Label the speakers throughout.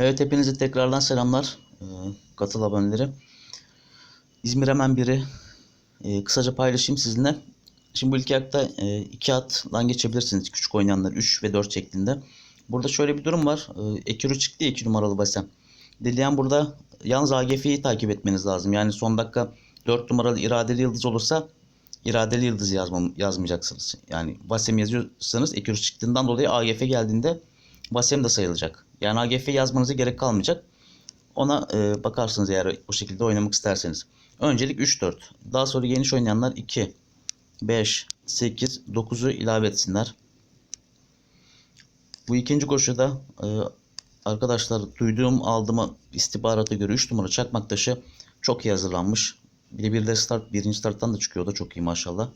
Speaker 1: Evet hepinize tekrardan selamlar. Ee, katıl aboneleri. İzmir hemen biri. Ee, kısaca paylaşayım sizinle. Şimdi bu ilk ayakta e, iki atlan geçebilirsiniz. Küçük oynayanlar 3 ve 4 şeklinde. Burada şöyle bir durum var. Ee, Ekürü çıktı ya 2 numaralı basem. Dileyen burada yalnız AGF'yi takip etmeniz lazım. Yani son dakika 4 numaralı iradeli yıldız olursa iradeli yıldız yazmam, yazmayacaksınız. Yani Basem yazıyorsanız Ekürü çıktığından dolayı AGF geldiğinde Basem de sayılacak. Yani AGF yazmanıza gerek kalmayacak. Ona e, bakarsınız eğer o şekilde oynamak isterseniz. Öncelik 3-4. Daha sonra geniş oynayanlar 2, 5, 8, 9'u ilave etsinler. Bu ikinci koşuda e, arkadaşlar duyduğum aldığım istihbarata göre 3 numara Çakmaktaşı çok iyi hazırlanmış. Bir de start, birinci starttan da çıkıyor. Da çok iyi maşallah.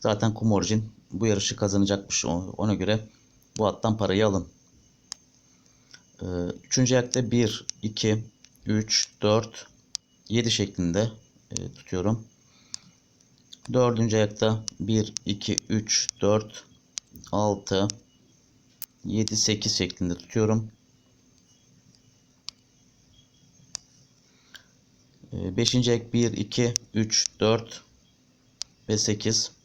Speaker 1: Zaten kum orijin bu yarışı kazanacakmış. Ona göre bu attan parayı alın. Ee, Üçüncü ayakta 1, 2, 3, 4, 7 şeklinde e, tutuyorum. Dördüncü ayakta 1, 2, 3, 4, 6, 7, 8 şeklinde tutuyorum. Ee, Beşinci ayak 1, 2, 3, 4 ve 8.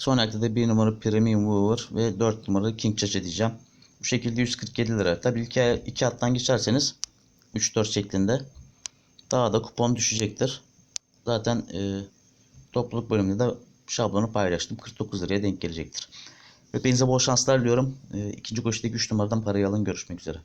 Speaker 1: Son ayakta da 1 numara Premium Mover ve 4 numara King Chacha diyeceğim. Bu şekilde 147 lira. Tabii iki, iki hattan geçerseniz 3-4 şeklinde daha da kupon düşecektir. Zaten e, topluluk bölümünde de şablonu paylaştım. 49 liraya denk gelecektir. Hepinize bol şanslar diliyorum. E, ikinci koşudaki 3 numaradan parayı alın. Görüşmek üzere.